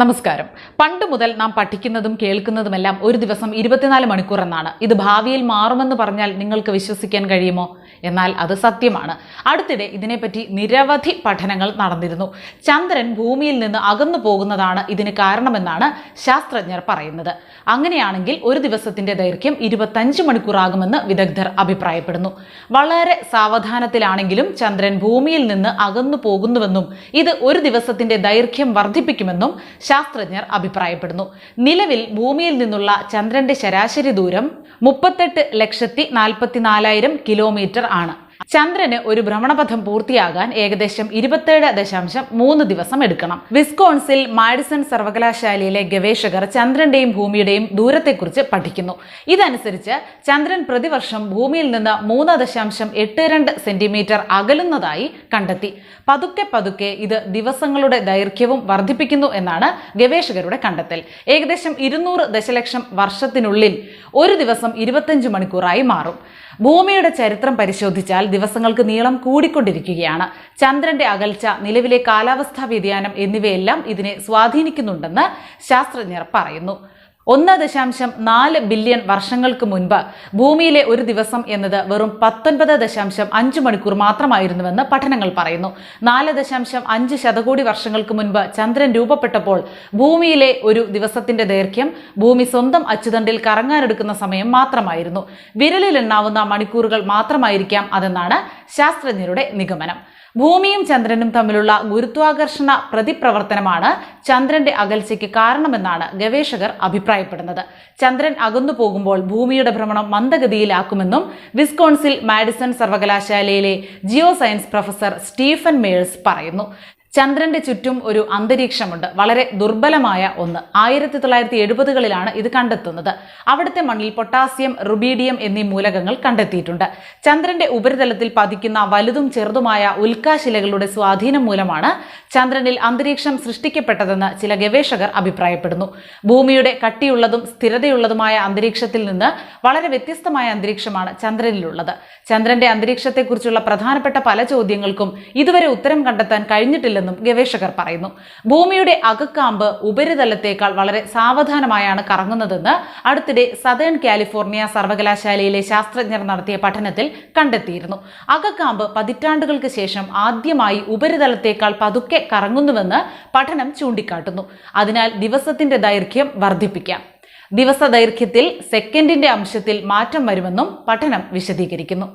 നമസ്കാരം. പണ്ട് മുതൽ നാം പഠിക്കുന്നതും കേൾക്കുന്നതുമെല്ലാം ഒരു ദിവസം ഇരുപത്തിനാല് മണിക്കൂർ എന്നാണ്. ഇത് ഭാവിയിൽ മാറുമെന്ന് പറഞ്ഞാൽ നിങ്ങൾക്ക് വിശ്വസിക്കാൻ കഴിയുമോ? എന്നാൽ അത് സത്യമാണ്. അടുത്തിടെ ഇതിനെപ്പറ്റി നിരവധി പഠനങ്ങൾ നടന്നിരുന്നു. ചന്ദ്രൻ ഭൂമിയിൽ നിന്ന് അകന്നു പോകുന്നതാണ് ഇതിന് കാരണമെന്നാണ് ശാസ്ത്രജ്ഞർ പറയുന്നത്. അങ്ങനെയാണെങ്കിൽ ഒരു ദിവസത്തിന്റെ ദൈർഘ്യം ഇരുപത്തഞ്ച് മണിക്കൂറാകുമെന്ന് വിദഗ്ധർ അഭിപ്രായപ്പെടുന്നു. വളരെ സാവധാനത്തിലാണെങ്കിലും ചന്ദ്രൻ ഭൂമിയിൽ നിന്ന് അകന്നു പോകുന്നുവെന്നും ഇത് ഒരു ദിവസത്തിന്റെ ദൈർഘ്യം വർദ്ധിപ്പിക്കുമെന്നും ശാസ്ത്രജ്ഞർ അഭിപ്രായപ്പെടുന്നു. നിലവിൽ ഭൂമിയിൽ നിന്നുള്ള ചന്ദ്രന്റെ ശരാശരി ദൂരം മുപ്പത്തെട്ട് ലക്ഷത്തി നാൽപ്പത്തിനാലായിരം കിലോമീറ്റർ ആണ്. ചന്ദ്രന് ഒരു ഭ്രമണപഥം പൂർത്തിയാകാൻ ഏകദേശം ഇരുപത്തേഴ് ദശാംശം മൂന്ന് ദിവസം എടുക്കണം. വിസ്കോൺസിൽ മാഡിസൺ സർവകലാശാലയിലെ ഗവേഷകർ ചന്ദ്രന്റെയും ഭൂമിയുടെയും ദൂരത്തെക്കുറിച്ച് പഠിക്കുന്നു. ഇതനുസരിച്ച് ചന്ദ്രൻ പ്രതിവർഷം ഭൂമിയിൽ നിന്ന് മൂന്ന് ദശാംശം എട്ട് രണ്ട് സെന്റിമീറ്റർ അകലുന്നതായി കണ്ടെത്തി. പതുക്കെ പതുക്കെ ഇത് ദിവസങ്ങളുടെ ദൈർഘ്യവും വർദ്ധിപ്പിക്കുന്നു എന്നാണ് ഗവേഷകരുടെ കണ്ടെത്തൽ. ഏകദേശം ഇരുന്നൂറ് ദശലക്ഷം വർഷത്തിനുള്ളിൽ ഒരു ദിവസം ഇരുപത്തഞ്ച് മണിക്കൂറായി മാറും. ഭൂമിയുടെ ചരിത്രം പരിശോധിച്ചാൽ ദിവസങ്ങൾക്ക് നീളം കൂടിക്കൊണ്ടിരിക്കുകയാണ്. ചന്ദ്രന്റെ അകൽച്ച നിലവിലെ കാലാവസ്ഥാ വ്യതിയാനം എന്നിവയെല്ലാം ഇതിനെ സ്വാധീനിക്കുന്നുണ്ടെന്ന് ശാസ്ത്രജ്ഞർ പറയുന്നു. ഒന്ന് ദശാംശം നാല് ബില്യൺ വർഷങ്ങൾക്ക് മുൻപ് ഭൂമിയിലെ ഒരു ദിവസം എന്നത് വെറും പത്തൊൻപത് ദശാംശം അഞ്ച് മണിക്കൂർ മാത്രമായിരുന്നുവെന്ന് പഠനങ്ങൾ പറയുന്നു. നാല് ദശാംശം അഞ്ച് ശതകോടി വർഷങ്ങൾക്ക് മുൻപ് ചന്ദ്രൻ രൂപപ്പെട്ടപ്പോൾ ഭൂമിയിലെ ഒരു ദിവസത്തിന്റെ ദൈർഘ്യം ഭൂമി സ്വന്തം അച്ചുതണ്ടിൽ കറങ്ങാനെടുക്കുന്ന സമയം മാത്രമായിരുന്നു. വിരലിലെണ്ണാവുന്ന മണിക്കൂറുകൾ മാത്രമായിരിക്കാം അതെന്നാണ് ശാസ്ത്രജ്ഞരുടെ നിഗമനം. ഭൂമിയും ചന്ദ്രനും തമ്മിലുള്ള ഗുരുത്വാകർഷണ പ്രതിപ്രവർത്തനമാണ് ചന്ദ്രന്റെ അകൽച്ചയ്ക്ക് കാരണമെന്നാണ് ഗവേഷകർ അഭിപ്രായപ്പെടുന്നത്. ചന്ദ്രൻ അകന്നു പോകുമ്പോൾ ഭൂമിയുടെ ഭ്രമണം മന്ദഗതിയിലാക്കുമെന്നും വിസ്കോൺസിൽ മാഡിസൺ സർവകലാശാലയിലെ geoscience professor Stephen Meyers പറയുന്നു. ചന്ദ്രന്റെ ചുറ്റും ഒരു അന്തരീക്ഷമുണ്ട്. വളരെ ദുർബലമായ ഒന്ന്. ആയിരത്തി തൊള്ളായിരത്തി എഴുപതുകളിലാണ് ഇത് കണ്ടെത്തുന്നത്. അവിടുത്തെ മണ്ണിൽ പൊട്ടാസ്യം റുബീഡിയം എന്നീ മൂലകങ്ങൾ കണ്ടെത്തിയിട്ടുണ്ട്. ചന്ദ്രന്റെ ഉപരിതലത്തിൽ പതിക്കുന്ന വലുതും ചെറുതുമായ ഉൽക്കാശിലകളുടെ സ്വാധീനം മൂലമാണ് ചന്ദ്രനിൽ അന്തരീക്ഷം സൃഷ്ടിക്കപ്പെട്ടതെന്ന് ചില ഗവേഷകർ അഭിപ്രായപ്പെടുന്നു. ഭൂമിയുടെ കട്ടിയുള്ളതും സ്ഥിരതയുള്ളതുമായ അന്തരീക്ഷത്തിൽ നിന്ന് വളരെ വ്യത്യസ്തമായ അന്തരീക്ഷമാണ് ചന്ദ്രനിലുള്ളത്. ചന്ദ്രന്റെ അന്തരീക്ഷത്തെക്കുറിച്ചുള്ള പ്രധാനപ്പെട്ട പല ചോദ്യങ്ങൾക്കും ഇതുവരെ ഉത്തരം കണ്ടെത്താൻ കഴിഞ്ഞിട്ടില്ലെന്നും ഗവേഷകർ പറയുന്നു. ഭൂമിയുടെ അകക്കാമ്പ് ഉപരിതലത്തേക്കാൾ വളരെ സാവധാനമായാണ് കറങ്ങുന്നതെന്ന് അടുത്തിടെ സതേൺ കാലിഫോർണിയ സർവകലാശാലയിലെ ശാസ്ത്രജ്ഞർ നടത്തിയ പഠനത്തിൽ കണ്ടെത്തിയിരുന്നു. അകക്കാമ്പ് പതിറ്റാണ്ടുകൾക്ക് ശേഷം ആദ്യമായി ഉപരിതലത്തേക്കാൾ പതുക്കെ കറങ്ങുന്നുവെന്ന് പഠനം ചൂണ്ടിക്കാട്ടുന്നു. അതിനാൽ ദിവസത്തിന്റെ ദൈർഘ്യം വർദ്ധിപ്പിക്കാം. ദിവസ ദൈർഘ്യത്തിൽ സെക്കൻഡിന്റെ അംശത്തിൽ മാറ്റം വരുമെന്നും പഠനം വിശദീകരിക്കുന്നു.